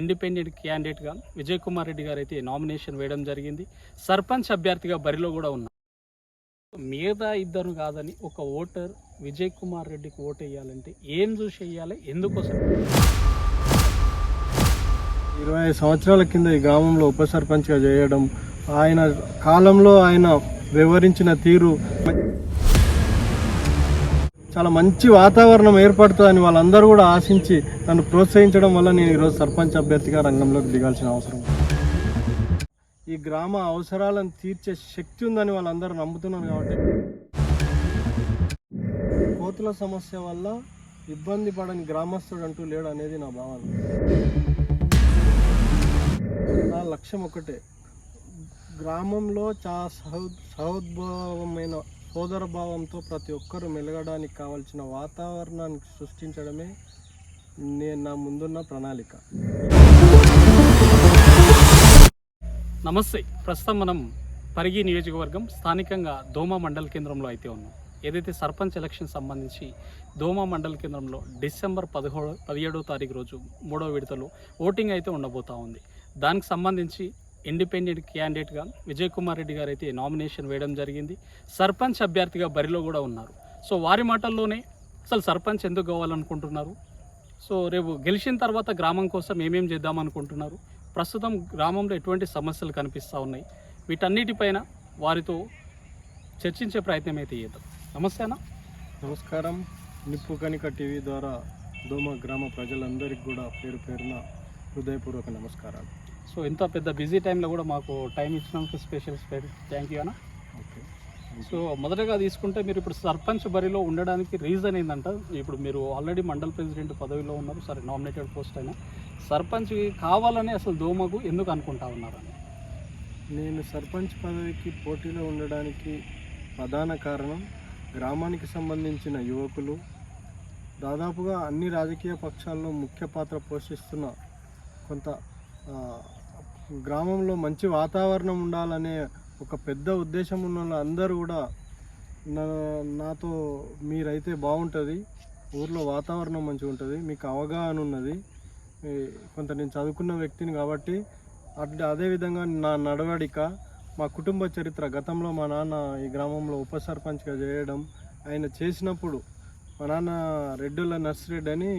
Independent క్యాండిడేట్గా విజయ్ కుమార్ రెడ్డి గారు అయితే నామినేషన్ వేయడం జరిగింది. సర్పంచ్ అభ్యర్థిగా బరిలో కూడా ఉన్నారు మిగతా ఇద్దరు కాదని ఒక ఓటర్ విజయ్ కుమార్ రెడ్డికి ఓటు వేయాలంటే ఏం చూసి వేయాలి? ఎందుకోసం? ఇరవై ఐదు సంవత్సరాల కింద ఈ గ్రామంలో ఉప సర్పంచ్గా చేయడం ఆయన కాలంలో ఆయన వివరించిన తీరు చాలా మంచి వాతావరణం ఏర్పడుతుందని వాళ్ళందరూ కూడా ఆశించి నన్ను ప్రోత్సహించడం వల్ల నేను ఈరోజు సర్పంచ్ అభ్యర్థిగా రంగంలోకి దిగాల్సిన అవసరం ఈ గ్రామ అవసరాలను తీర్చే శక్తి ఉందని వాళ్ళందరూ నమ్ముతున్నారు కాబట్టి. కోతుల సమస్య వల్ల ఇబ్బంది పడని గ్రామస్తుడు అంటూ లేడు అనేది నా భావన. నా లక్ష్యం ఒకటే గ్రామంలో చాలా సహో సహోద్భావమైన సోదర భావంతో ప్రతి ఒక్కరూ మెలగడానికి కావలసిన వాతావరణాన్ని సృష్టించడమే నేను నా ముందున్న ప్రణాళిక. నమస్తే. ప్రస్తుతం మనం పరిగి నియోజకవర్గం స్థానికంగా దోమ మండల కేంద్రంలో అయితే ఉన్నాం. ఏదైతే సర్పంచ్ ఎలక్షన్ సంబంధించి దోమ మండల కేంద్రంలో డిసెంబర్ పదహోడు పదిహేడో తారీఖు రోజు మూడో విడతలో ఓటింగ్ అయితే ఉండబోతా ఉంది. దానికి సంబంధించి ఇండిపెండెంట్ క్యాండిడేట్గా విజయ్ కుమార్ రెడ్డి గారు అయితే నామినేషన్ వేయడం జరిగింది. సర్పంచ్ అభ్యర్థిగా బరిలో కూడా ఉన్నారు. సో వారి మాటల్లోనే అసలు సర్పంచ్ ఎందుకు కావాలనుకుంటున్నారు? సో రేపు గెలిచిన తర్వాత గ్రామం కోసం ఏమేం చేద్దాం అనుకుంటున్నారు? ప్రస్తుతం గ్రామంలో ఎటువంటి సమస్యలు కనిపిస్తూ ఉన్నాయి? వీటన్నిటిపైన వారితో చర్చించే ప్రయత్నం అయితే చేద్దాం. నమస్తే అన్న. నమస్కారం. నిప్పు కనిక టీవీ ద్వారా దోమ గ్రామ ప్రజలందరికీ కూడా పేరు పేరున హృదయపూర్వక నమస్కారాలు. సో ఇంత పెద్ద బిజీ టైంలో కూడా మాకు టైం ఇచ్చినందుకు స్పెషల్ థ్యాంక్ యూ అన్న. ఓకే. సో మొదటగా తీసుకుంటే మీరు ఇప్పుడు సర్పంచ్ బరిలో ఉండడానికి రీజన్ ఏంటంట ఇప్పుడు మీరు ఆల్రెడీ మండల్ ప్రెసిడెంట్ పదవిలో ఉన్నారు సరే నామినేటెడ్ పోస్ట్ అయినా. సర్పంచ్ కావాలని అసలు దోమకు ఎందుకు అనుకుంటా ఉన్నారని నేను సర్పంచ్ పదవికి పోటీలో ఉండడానికి ప్రధాన కారణం గ్రామానికి సంబంధించిన యువకులు. దాదాపుగా అన్ని రాజకీయ పక్షాల్లో ముఖ్య పాత్ర పోషిస్తున్న కొంత గ్రామంలో మంచి వాతావరణం ఉండాలనే ఒక పెద్ద ఉద్దేశం ఉన్న వాళ్ళందరూ కూడా నా నాతో మీరైతే బాగుంటుంది. ఊర్లో వాతావరణం మంచిగా ఉంటుంది. మీకు అవగాహన ఉన్నది. కొంత నేను చదువుకున్న వ్యక్తిని కాబట్టి అట్లా అదేవిధంగా నా నడవడిక మా కుటుంబ చరిత్ర గతంలో మా నాన్న ఈ గ్రామంలో ఉప సర్పంచ్గా చేయడం ఆయన చేసినప్పుడు మా నాన్న రెడ్డుల నర్సిరెడ్డి అని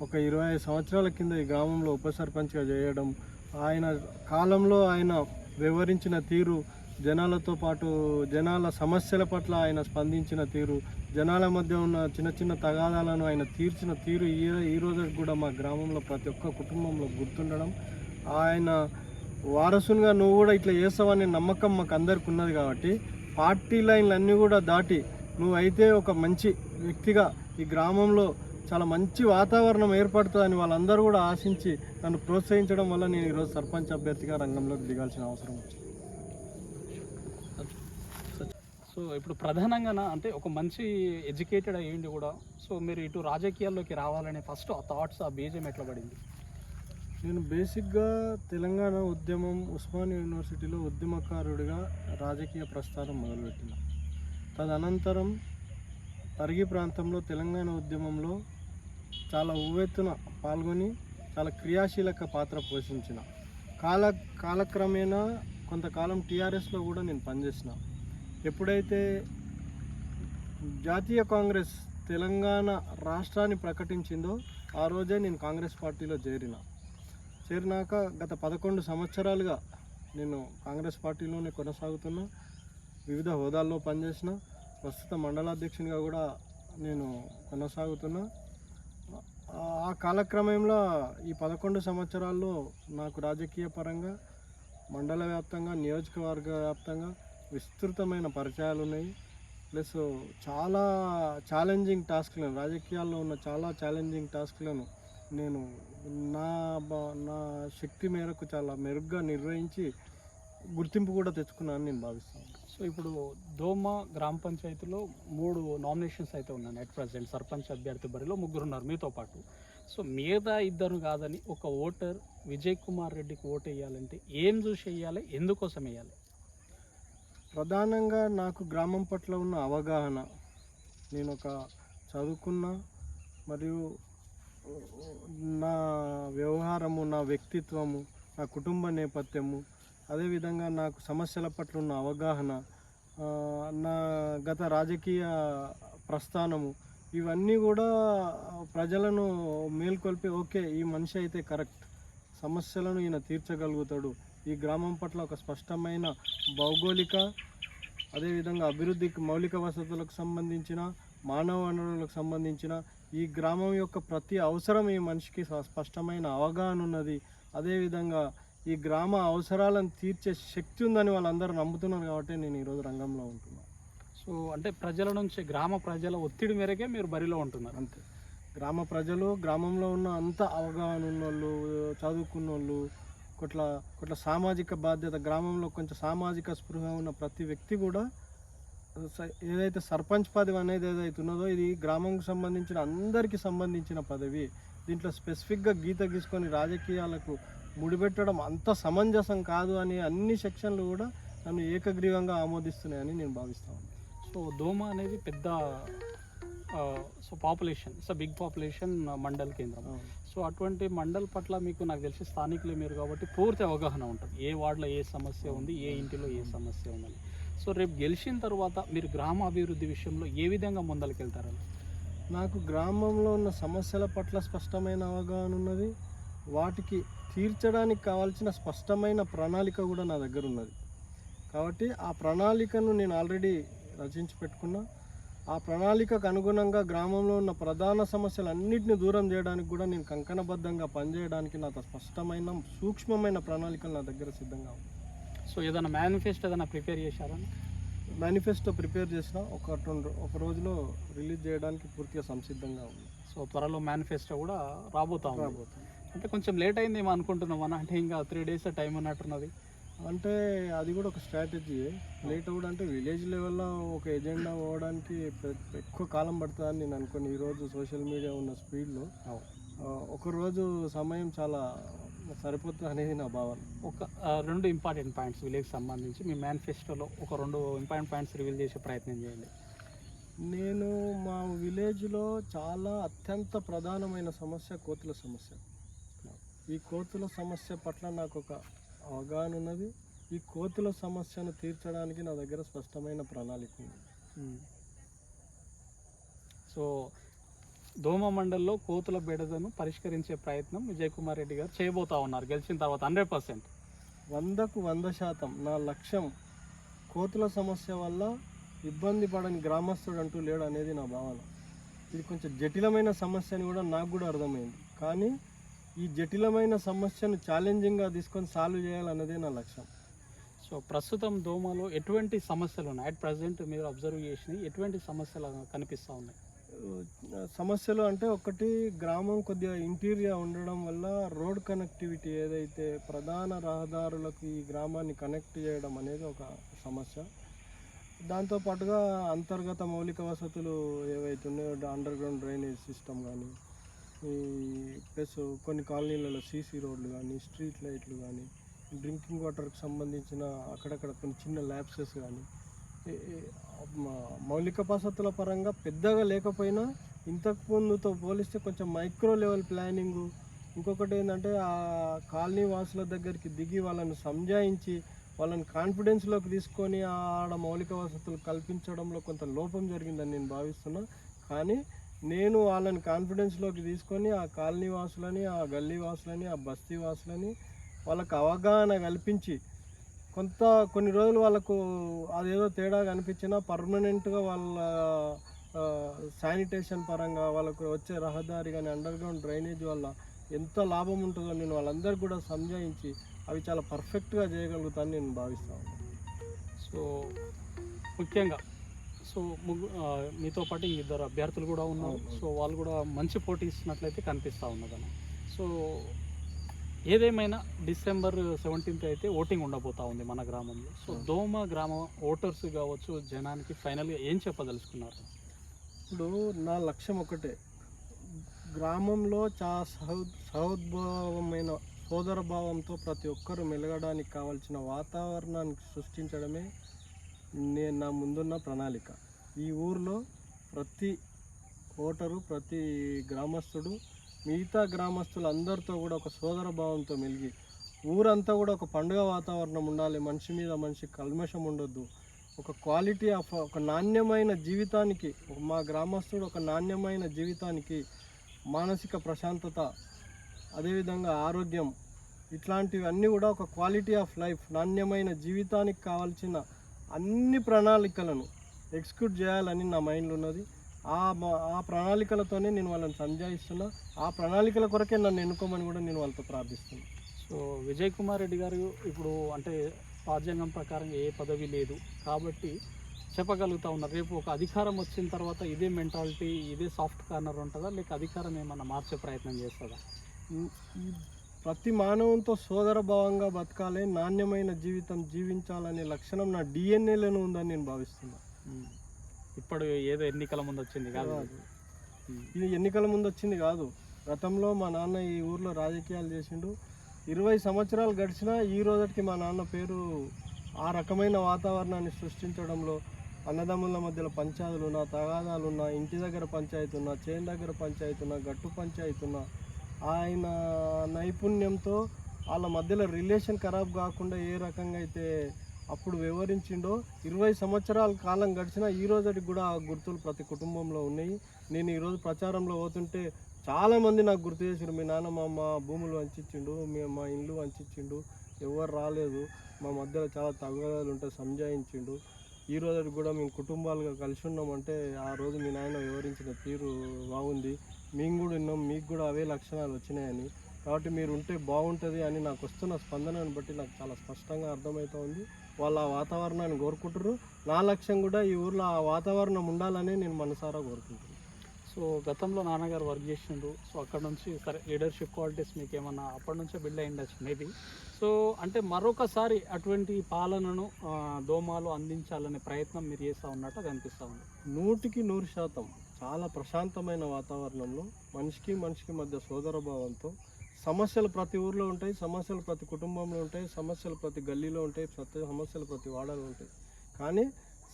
ఒక ఇరవై ఐదు సంవత్సరాల కింద ఈ గ్రామంలో ఉప సర్పంచ్గా చేయడం ఆయన కాలంలో ఆయన వివరించిన తీరు జనాలతో పాటు జనాల సమస్యల పట్ల ఆయన స్పందించిన తీరు జనాల మధ్య ఉన్న చిన్న చిన్న తగాదాలను ఆయన తీర్చిన తీరు ఈ ఈ రోజుకి కూడా మా గ్రామంలో ప్రతి ఒక్క కుటుంబంలో గుర్తుండడం. ఆయన వారసునిగా నువ్వు కూడా ఇట్లా చేస్తావనే నమ్మకం మాకు అందరికి ఉన్నది కాబట్టి పార్టీ లైన్లు అన్నీ కూడా దాటి నువ్వైతే ఒక మంచి వ్యక్తిగా ఈ గ్రామంలో చాలా మంచి వాతావరణం ఏర్పడుతుందని వాళ్ళందరూ కూడా ఆశించి నన్ను ప్రోత్సహించడం వల్ల నేను ఈరోజు సర్పంచ్ అభ్యర్థిగా రంగంలోకి దిగాల్సిన అవసరం వచ్చింది. సో ఇప్పుడు ప్రధానంగా అంటే ఒక మంచి ఎడ్యుకేటెడ్ అయ్యింది కూడా సో మీరు ఇటు రాజకీయాల్లోకి రావాలనే ఫస్ట్ ఆ థాట్స్ ఆ బీజం ఎట్లా పడింది? నేను బేసిక్గా తెలంగాణ ఉద్యమం ఉస్మాన్ యూనివర్సిటీలో ఉద్యమకారుడిగా రాజకీయ ప్రస్థానం మొదలుపెట్టిన. తదనంతరం పరిగి ప్రాంతంలో తెలంగాణ ఉద్యమంలో చాలా ఉవ్వెత్తున పాల్గొని చాలా క్రియాశీలక పాత్ర పోషించిన. కాల కాలక్రమేణా కొంతకాలం టీఆర్ఎస్లో కూడా నేను పనిచేసిన. ఎప్పుడైతే జాతీయ కాంగ్రెస్ తెలంగాణ రాష్ట్రాన్ని ప్రకటించిందో ఆ రోజే నేను కాంగ్రెస్ పార్టీలో చేరిన. చేరినాక గత పదకొండు సంవత్సరాలుగా నేను కాంగ్రెస్ పార్టీలోనే కొనసాగుతున్నా. వివిధ హోదాల్లో పనిచేసిన. ప్రస్తుత మండలాధ్యక్షునిగా కూడా నేను కొనసాగుతున్నా. ఆ- కాలక్రమంలో ఈ పదకొండు సంవత్సరాల్లో నాకు రాజకీయ పరంగా మండల వ్యాప్తంగా నియోజకవర్గ వ్యాప్తంగా విస్తృతమైన పరిచయాలు ఉన్నాయి. ప్లస్ చాలా ఛాలెంజింగ్ టాస్క్లను రాజకీయాల్లో ఉన్న చాలా ఛాలెంజింగ్ టాస్క్లను నేను నా బ- నా శక్తి మేరకు చాలా మెరుగ్గా నిర్వహించి గుర్తింపు కూడా తెచ్చుకున్నానని నేను భావిస్తాను. సో ఇప్పుడు దోమ గ్రామ పంచాయతీలో మూడు నామినేషన్స్ అయితే ఉన్నాయి అట్ ప్రజెంట్ సర్పంచ్ అభ్యర్థి బరిలో ముగ్గురు ఉన్నారు మీతో పాటు. సో మిగతా ఇద్దరు కాదని ఒక ఓటర్ విజయ్ కుమార్ రెడ్డికి ఓటు వేయాలంటే ఏం చూసి వేయాలి? ఎందుకోసం వేయాలి? ప్రధానంగా నాకు గ్రామం పట్ల ఉన్న అవగాహన నేను ఒక చదువుకున్న మరియు నా వ్యవహారము నా వ్యక్తిత్వము నా కుటుంబ నేపథ్యము అదేవిధంగా నాకు సమస్యల పట్ల ఉన్న అవగాహన నా గత రాజకీయ ప్రస్థానము ఇవన్నీ కూడా ప్రజలను మేల్కొల్పి ఓకే ఈ మనిషి అయితే కరెక్ట్ సమస్యలను ఈయన తీర్చగలుగుతాడు. ఈ గ్రామం పట్ల ఒక స్పష్టమైన భౌగోళిక అదేవిధంగా అభివృద్ధికి మౌలిక వసతులకు సంబంధించిన మానవ వనరులకు సంబంధించిన ఈ గ్రామం యొక్క ప్రతి అవసరం ఈ మనిషికి స్పష్టమైన అవగాహన ఉన్నది. అదేవిధంగా ఈ గ్రామ అవసరాలను తీర్చే శక్తి ఉందని వాళ్ళందరూ నమ్ముతున్నారు కాబట్టి నేను ఈరోజు రంగంలో ఉంటున్నాను సో అంటే ప్రజల నుంచి గ్రామ ప్రజల ఒత్తిడి మేరకే మీరు బరిలో ఉంటున్నారు. అంతే. గ్రామ ప్రజలు గ్రామంలో ఉన్న అంత అవగాహన ఉన్నోళ్ళు చదువుకున్న వాళ్ళు కొట్ల కొట్ల సామాజిక బాధ్యత గ్రామంలో కొంచెం సామాజిక స్పృహ ఉన్న ప్రతి వ్యక్తి కూడా స- ఏదైతే సర్పంచ్ పదవి అనేది ఏదైతే ఉన్నదో ఇది గ్రామంకి సంబంధించిన అందరికీ సంబంధించిన పదవి. దీంట్లో స్పెసిఫిక్గా గీత గీసుకొని రాజకీయాలకు ముడిపెట్టడం అంత సమంజసం కాదు అని అన్ని సెక్షన్లు కూడా నన్ను ఏకగ్రీవంగా ఆమోదిస్తున్నాయని నేను భావిస్తాను సో దోమ అనేది పెద్ద so population it's big population mandal కేంద్రం. సో అటువంటి మండల్ పట్ల మీకు నాకు తెలిసి స్థానికులే మీరు కాబట్టి పూర్తి అవగాహన ఉంటుంది. ఏ వార్డులో ఏ సమస్య ఉంది ఏ ఇంటిలో ఏ సమస్య ఉందని. సో రేపు గెలిచిన తర్వాత మీరు గ్రామ అభివృద్ధి విషయంలో ఏ విధంగా ముందలకెళ్తారని నాకు గ్రామంలో ఉన్న సమస్యల పట్ల స్పష్టమైన అవగాహన ఉన్నది. వాటికి తీర్చడానికి కావాల్సిన స్పష్టమైన ప్రణాళిక కూడా నా దగ్గర ఉన్నది. కాబట్టి ఆ ప్రణాళికను నేను ఆల్రెడీ రచించి పెట్టుకున్నా. ఆ ప్రణాళికకు అనుగుణంగా గ్రామంలో ఉన్న ప్రధాన సమస్యలన్నింటినీ దూరం చేయడానికి కూడా నేను కంకణబద్ధంగా పనిచేయడానికి నాకు స్పష్టమైన సూక్ష్మమైన ప్రణాళికలు నా దగ్గర సిద్ధంగా ఉంది సో ఏదైనా మేనిఫెస్టో ఏదైనా ప్రిపేర్ చేశారని మేనిఫెస్టో ప్రిపేర్ చేసిన ఒక రెండు ఒక రోజులో రిలీజ్ చేయడానికి పూర్తిగా సంసిద్ధంగా ఉంది సో త్వరలో మేనిఫెస్టో కూడా రాబోతా రాబోతుంది. అంటే కొంచెం లేట్ అయిందేమో అనుకుంటున్నాం అన్న. అంటే ఇంకా త్రీ డేస్ టైం ఉన్నట్టున్నది. అంటే అది కూడా ఒక స్ట్రాటజీ లేట్ అవ్వడం అంటే విలేజ్ లెవెల్లో ఒక ఎజెండా పోవడానికి ఎక్కువ కాలం పడుతుందని నేను అనుకోని. ఈరోజు సోషల్ మీడియా ఉన్న స్పీడ్లో ఒక రోజు సమయం చాలా సరిపోతుంది అనేది నా భావన. ఒక రెండు ఇంపార్టెంట్ పాయింట్స్ విలేజ్ సంబంధించి మీ మేనిఫెస్టోలో ఒక రెండు ఇంపార్టెంట్ పాయింట్స్ రివీల్ చేసే ప్రయత్నం చేయండి. నేను మా విలేజ్లో చాలా అత్యంత ప్రధానమైన సమస్య కోతుల సమస్య. ఈ కోతుల సమస్య పట్ల నాకు ఒక అవగాహన ఉన్నది ఈ కోతుల సమస్యను తీర్చడానికి నా దగ్గర స్పష్టమైన ప్రణాళిక ఉంది. సో దోమ మండల్లో కోతుల బెడదను పరిష్కరించే ప్రయత్నం విజయ్ కుమార్ రెడ్డి గారు చేయబోతా ఉన్నారు. గెలిచిన తర్వాత హండ్రెడ్ పర్సెంట్. వందకు వంద శాతం నా లక్ష్యం కోతుల సమస్య వల్ల ఇబ్బంది పడని గ్రామస్తుడు అంటూ లేడు అనేది నా భావన. ఇది కొంచెం జటిలమైన సమస్య అని కూడా నాకు కూడా అర్థమైంది. కానీ ఈ జటిలమైన సమస్యను ఛాలెంజింగ్గా తీసుకొని సాల్వ్ చేయాలన్నదే నా లక్ష్యం. సో ప్రస్తుతం దోమలో ఎటువంటి సమస్యలు ఉన్నాయి? అట్ ప్రజెంట్ మీరు అబ్జర్వ్ చేసినవి ఎటువంటి సమస్యలు కనిపిస్తూ ఉన్నాయి? సమస్యలు అంటే ఒకటి గ్రామం కొద్దిగా ఇంటీరియర్ ఉండడం వల్ల రోడ్ కనెక్టివిటీ ఏదైతే ప్రధాన రహదారులకు ఈ గ్రామాన్ని కనెక్ట్ చేయడం అనేది ఒక సమస్య. దాంతోపాటుగా అంతర్గత మౌలిక వసతులు ఏవైతే ఉన్నాయో అండర్ గ్రౌండ్ డ్రైనేజ్ సిస్టమ్ కానీ ఈ ప్లస్ కొన్ని కాలనీలలో సీసీ రోడ్లు కానీ స్ట్రీట్ లైట్లు కానీ డ్రింకింగ్ వాటర్కి సంబంధించిన అక్కడక్కడ కొన్ని చిన్న ల్యాబ్సెస్ కానీ మౌలిక వసతుల పరంగా పెద్దగా లేకపోయినా ఇంతకు ముందుతో పోలిస్తే కొంచెం మైక్రో లెవెల్ ప్లానింగు. ఇంకొకటి ఏంటంటే ఆ కాలనీ వాసుల దగ్గరికి దిగి వాళ్ళని సంజాయించి వాళ్ళని కాన్ఫిడెన్స్లోకి తీసుకొని ఆడ మౌలిక వసతులు కల్పించడంలో కొంత లోపం జరిగిందని నేను భావిస్తున్నా. కానీ నేను వాళ్ళని కాన్ఫిడెన్స్లోకి తీసుకొని ఆ కాలనీ వాసులని ఆ గల్లీ వాసులని ఆ బస్తీ వాసులని వాళ్ళకు అవగాహన కల్పించి కొంత కొన్ని రోజులు వాళ్ళకు అదేదో తేడా కనిపించినా పర్మనెంట్గా వాళ్ళ శానిటేషన్ పరంగా వాళ్ళకు వచ్చే రహదారి కానీ అండర్ గ్రౌండ్ డ్రైనేజ్ వల్ల ఎంత లాభం ఉంటుందో నేను వాళ్ళందరికీ కూడా సంజాయించి అవి చాలా పర్ఫెక్ట్గా చేయగలుగుతాను నేను భావిస్తాను సో ముఖ్యంగా సో ముగ్గు మీతో పాటు ఇద్దరు అభ్యర్థులు కూడా ఉన్నారు. సో వాళ్ళు కూడా మంచి పోటీ ఇస్తున్నట్లయితే కనిపిస్తూ ఉన్నదన్న సో ఏదేమైనా డిసెంబర్ సెవెంటీన్త్ అయితే ఓటింగ్ ఉండబోతా ఉంది మన గ్రామంలో. సో. దోమ గ్రామం ఓటర్స్ కావచ్చు జనానికి ఫైనల్గా ఏం చెప్పదలుచుకున్నారు? ఇప్పుడు నా లక్ష్యం ఒకటే. గ్రామంలో సహో సహోద్భావమైన సోదర భావంతో ప్రతి ఒక్కరూ మెలగడానికి కావాల్సిన వాతావరణాన్ని సృష్టించడమే నేను నా ముందున్న ప్రణాళిక. ఈ ఊర్లో ప్రతి ఓటరు ప్రతి గ్రామస్తుడు మిగతా గ్రామస్తులు అందరితో కూడా ఒక సోదర భావంతో మెలిగి ఊరంతా కూడా ఒక పండుగ వాతావరణం ఉండాలి. మనిషి మీద మనిషి కల్మషం ఉండొద్దు. ఒక క్వాలిటీ ఆఫ్ ఒక నాణ్యమైన జీవితానికి మా గ్రామస్తుడు ఒక నాణ్యమైన జీవితానికి మానసిక ప్రశాంతత అదేవిధంగా ఆరోగ్యం ఇట్లాంటివన్నీ కూడా ఒక క్వాలిటీ ఆఫ్ లైఫ్ నాణ్యమైన జీవితానికి కావాల్సిన అన్ని ప్రణాళికలను ఎగ్జిక్యూట్ చేయాలని నా మైండ్లో ఉన్నది. ఆ ఆ ప్రణాళికలతోనే నేను వాళ్ళని సంజాయిస్తున్నా. ఆ ప్రణాళికల కొరకే నన్ను ఎన్నుకోమని కూడా నేను వాళ్ళతో ప్రార్థిస్తున్నా. సో విజయ్ కుమార్ రెడ్డి గారు ఇప్పుడు అంటే రాజ్యాంగం ప్రకారం ఏ పదవి లేదు కాబట్టి చెప్పగలుగుతా ఉన్నారు. రేపు ఒక అధికారం వచ్చిన తర్వాత ఇదే మెంటాలిటీ ఇదే సాఫ్ట్ కార్నర్ ఉంటుందా? లేక అధికారం ఏమన్నా మార్చే ప్రయత్నం చేస్తుందా? ప్రతి మానవంతో సోదర భావంగా బతకాలి నాణ్యమైన జీవితం జీవించాలనే లక్షణం నా డిఎన్ఏలోనే ఉందని నేను భావిస్తున్నా. ఇప్పుడు ఏదో ఎన్నికల ముందు వచ్చింది కాదు. కాదు. ఇది ఎన్నికల ముందు వచ్చింది కాదు. గతంలో మా నాన్న ఈ ఊర్లో రాజకీయాలు చేసిండు. ఇరవై సంవత్సరాలు గడిచినా ఈ రోజుకి మా నాన్న పేరు ఆ రకమైన వాతావరణాన్ని సృష్టించడంలో అన్నదమ్ముల మధ్యలో పంచాయతీలు ఉన్నా తగాదాలు ఉన్నా ఇంటి దగ్గర పంచాయతీ ఉన్నా చేను దగ్గర పంచాయతీ ఉన్నా గట్టు పంచాయతీ ఉన్నా ఆయన నైపుణ్యంతో వాళ్ళ మధ్యలో రిలేషన్ ఖరాబ్ కాకుండా ఏ రకంగా అయితే అప్పుడు వివరించిండో ఇరవై సంవత్సరాల కాలం గడిచినా ఈ రోజుకి కూడా ఆ గుర్తులు ప్రతి కుటుంబంలో ఉన్నాయి. నేను ఈరోజు ప్రచారంలో పోతుంటే చాలామంది నాకు గుర్తు చేసిండు మీ నాన్న మా మా భూములు వంచిండు మేము మా ఇల్లు వంచిండు ఎవరు రాలేదు. మా మధ్యలో చాలా తగాదాలు ఉంటే సంజాయించిండు. ఈ రోజు కూడా మేము కుటుంబాలుగా కలిసి ఉన్నామంటే ఆ రోజు మీ నాయన వివరించిన తీరు బాగుంది. మేము కూడా విన్నాం మీకు కూడా అవే లక్షణాలు వచ్చినాయని. కాబట్టి మీరు ఉంటే బాగుంటుంది అని నాకు వస్తున్న స్పందనను బట్టి నాకు చాలా స్పష్టంగా అర్థమవుతా ఉంది. వాళ్ళు ఆ వాతావరణాన్ని కోరుకుంటారు నా లక్ష్యం కూడా ఈ ఊర్లో ఆ వాతావరణం ఉండాలని నేను మనసారా కోరుకుంటున్నాను సో గతంలో నాన్నగారు వర్క్ చేసిండు సో అక్కడ నుంచి సరే లీడర్షిప్ క్వాలిటీస్ మీకు ఏమన్నా అప్పటి నుంచే బిల్డ్ అయి ఉండొచ్చు మేబీ సో అంటే మరొకసారి అటువంటి పాలనను దోమాలు అందించాలనే ప్రయత్నం మీరు చేస్తూ ఉన్నట్టు కనిపిస్తూ ఉంది. నూటికి నూరు శాతం. చాలా ప్రశాంతమైన వాతావరణంలో మనిషికి మనిషికి మధ్య సోదర భావంతో సమస్యలు ప్రతి ఊర్లో ఉంటాయి సమస్యలు ప్రతి కుటుంబంలో ఉంటాయి సమస్యలు ప్రతి గల్లీలో ఉంటాయి ప్రతి సమస్యలు ప్రతి వాడలో ఉంటాయి. కానీ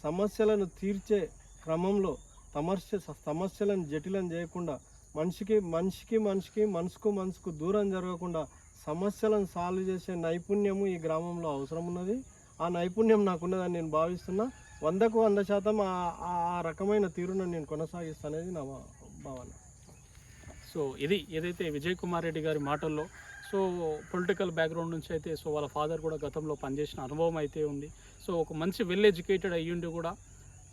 సమస్యలను తీర్చే క్రమంలో సమస్య సమస్యలను జటిలం చేయకుండా మనిషికి మనిషికి మనిషికి మనసుకు మనసుకు దూరం జరగకుండా సమస్యలను సాల్వ్ చేసే నైపుణ్యము ఈ గ్రామంలో అవసరం ఉన్నది. ఆ నైపుణ్యం నాకున్నదని నేను భావిస్తున్నా. వందకు వంద శాతం ఆ రకమైన తీరును నేను కొనసాగిస్తానేది నా భావన. సో ఇది ఏదైతే విజయ్ కుమార్ రెడ్డి గారి మాటల్లో సో పొలిటికల్ బ్యాక్గ్రౌండ్ నుంచి అయితే సో వాళ్ళ ఫాదర్ కూడా గతంలో పనిచేసిన అనుభవం అయితే ఉంది. సో ఒక మంచి వెల్ ఎడ్యుకేటెడ్ అయ్యుండి కూడా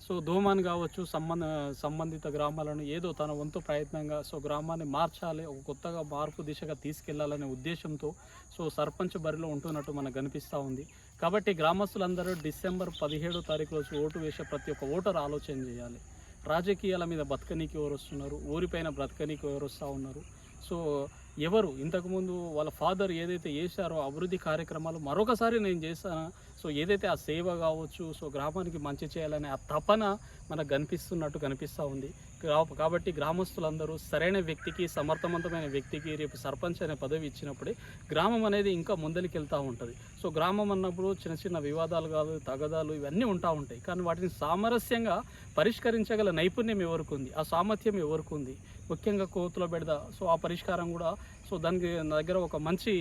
సో దోమాన్ కావచ్చు సంబంధ సంబంధిత గ్రామాలను ఏదో తన వంతు ప్రయత్నంగా సో గ్రామాన్ని మార్చాలి ఒక కొత్తగా మార్పు దిశగా తీసుకెళ్ళాలనే ఉద్దేశంతో సో సర్పంచ్ బరిలో ఉంటున్నట్టు మనకు కనిపిస్తూ ఉంది. కాబట్టి గ్రామస్తులందరూ డిసెంబర్ పదిహేడో తారీఖు రోజు ఓటు వేసే ప్రతి ఒక్క ఓటర్ ఆలోచన చేయాలి. రాజకీయాల మీద బతకనీకి ఎవరు వస్తున్నారు ఊరిపైన బ్రతకనీకి ఎవరు వస్తూ ఉన్నారు? సో ఎవరు? ఇంతకుముందు వాళ్ళ ఫాదర్ ఏదైతే చేశారో అభివృద్ధి కార్యక్రమాలు మరొకసారి నేను చేస్తాను సో ఏదైతే ఆ సేవ కావచ్చు సో గ్రామానికి మంచి చేయాలనే ఆ తపన మనకు కనిపిస్తున్నట్టు కనిపిస్తూ ఉంది. కాబట్టి గ్రామస్తులందరూ సరైన వ్యక్తికి సమర్థవంతమైన వ్యక్తికి రేపు సర్పంచ్ అనే పదవి ఇచ్చినప్పుడే గ్రామం అనేది ఇంకా ముందరికి వెళ్తూ ఉంటుంది. సో గ్రామం అన్నప్పుడు చిన్న చిన్న వివాదాలు కాదు తగదాలు ఇవన్నీ ఉంటా ఉంటాయి. కానీ వాటిని సామరస్యంగా పరిష్కరించగల నైపుణ్యం ఎవరికి ఉంది? ఆ సామర్థ్యం ఎవరికి ఉంది? ముఖ్యంగా కోతుల బెడద. సో ఆ పరిష్కారం కూడా సో దానికి నా దగ్గర ఒక మంచి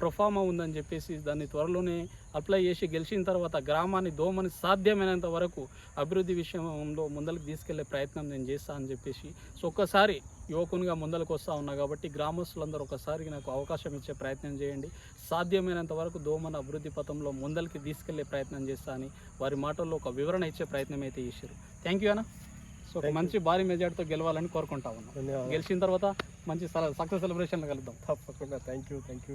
ప్రొఫామా ఉందని చెప్పేసి దాన్ని త్వరలోనే అప్లై చేసి గెలిచిన తర్వాత గ్రామాన్ని దోమని సాధ్యమైనంత వరకు అభివృద్ధి విషయంలో ముందరికి తీసుకెళ్ళే ప్రయత్నం నేను చేస్తా అని చెప్పేసి సో ఒక్కసారి యువకునిగా ముందరకు వస్తూ ఉన్నా కాబట్టి గ్రామస్తులందరూ ఒకసారి నాకు అవకాశం ఇచ్చే ప్రయత్నం చేయండి. సాధ్యమైనంత వరకు దోమన అభివృద్ధి పథంలో ముందరికి తీసుకెళ్ళే ప్రయత్నం చేస్తా అని వారి మాటల్లో ఒక వివరణ ఇచ్చే ప్రయత్నం అయితే చేశారు. థ్యాంక్ యూ అన్న. సో ఒక. మంచి భారీ మెజార్టీతో గెలవాలని కోరుకుంటా ఉన్నాం. ధన్యవాదాలు. గెలిచిన తర్వాత మంచి సక్సెస్ సెలబ్రేషన్లు కలుద్దాం. తప్పకుండా. Thank you thank you